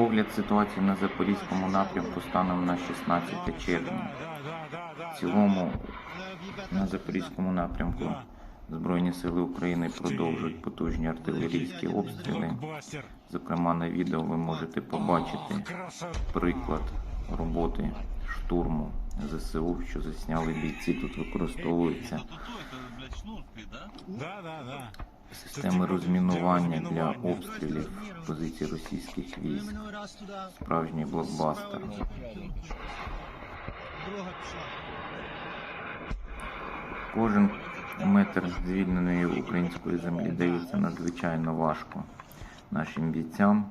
Огляд ситуації на Запорізькому напрямку станом на 16 червня. В цілому на Запорізькому напрямку Збройні сили України продовжують потужні артилерійські обстріли. Зокрема, на відео ви можете побачити приклад роботи штурму ЗСУ, що засняли бійці. Тут да. Системи розмінування для обстрілів позицій російських військ. Справжній блокбастер. Кожен метр звільненої української землі дається надзвичайно важко нашим бійцям.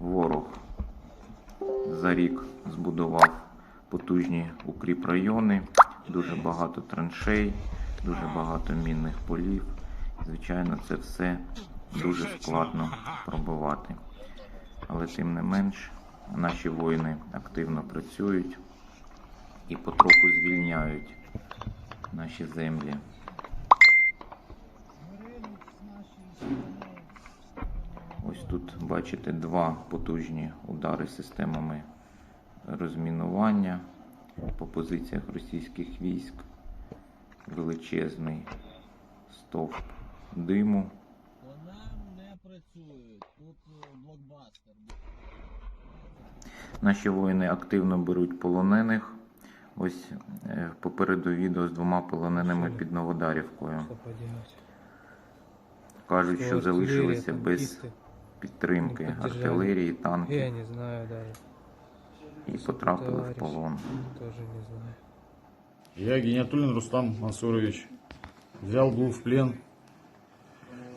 Ворог за рік збудував потужні укріпрайони, дуже багато траншей, дуже багато мінних полів. Звичайно, це все дуже складно пробивати. Але тим не менш, наші воїни активно працюють і потроху звільняють наші землі. Ось тут бачите два потужні удари системами розмінування по позиціях російських військ. Величезний стовп диму. Вона не працює. Тут блокбастер. Наші воїни активно беруть полонених. Ось е, попереду відео з двома полоненими під Новодарівкою. Кажуть, що залишилися без підтримки підтримали. артилерії, Я танків не знаю, да. і потрапили в полон. Тоже не знаю. Я, Гениатуллин Рустам Мансурович, взял был в плен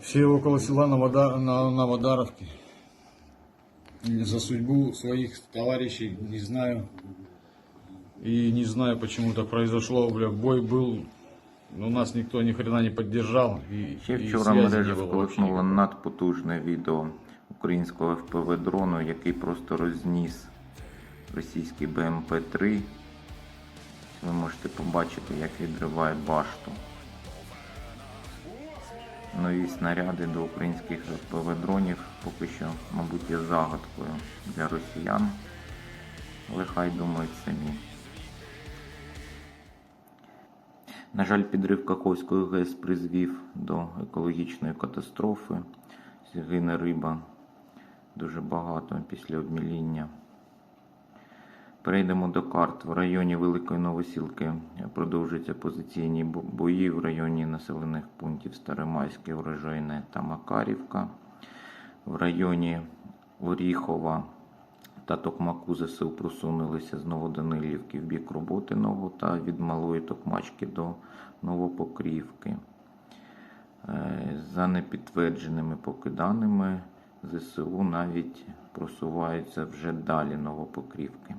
все около села на. И За судьбу своих товарищей не знаю. И не знаю, почему так произошло. Бля, бой был, но нас никто ни хрена не поддержал. И, Ще и вчора связи мережа не было вообще вколихнуло никакой. надпотужне відео українського ФПВ дрону, який просто розніс російський БМП-3. Ви можете побачити, як відриває башту. Нові снаряди до українських ФПВ дронів поки що, мабуть, є загадкою для росіян. Але хай думають самі. На жаль, підрив Каховської ГЕС призвів до екологічної катастрофи. Гине риба дуже багато після обміління. Перейдемо до карт. В районі Великої Новосілки продовжуються позиційні бої в районі населених пунктів Старомайське, Урожайне та Макарівка. В районі Оріхова та Токмаку ЗСУ просунулися з Новоданилівки в бік Роботиного та від Малої Токмачки до Новопокрівки. Е, За непідтвердженими поки даними, ЗСУ навіть просуваються вже далі Новопокрівки.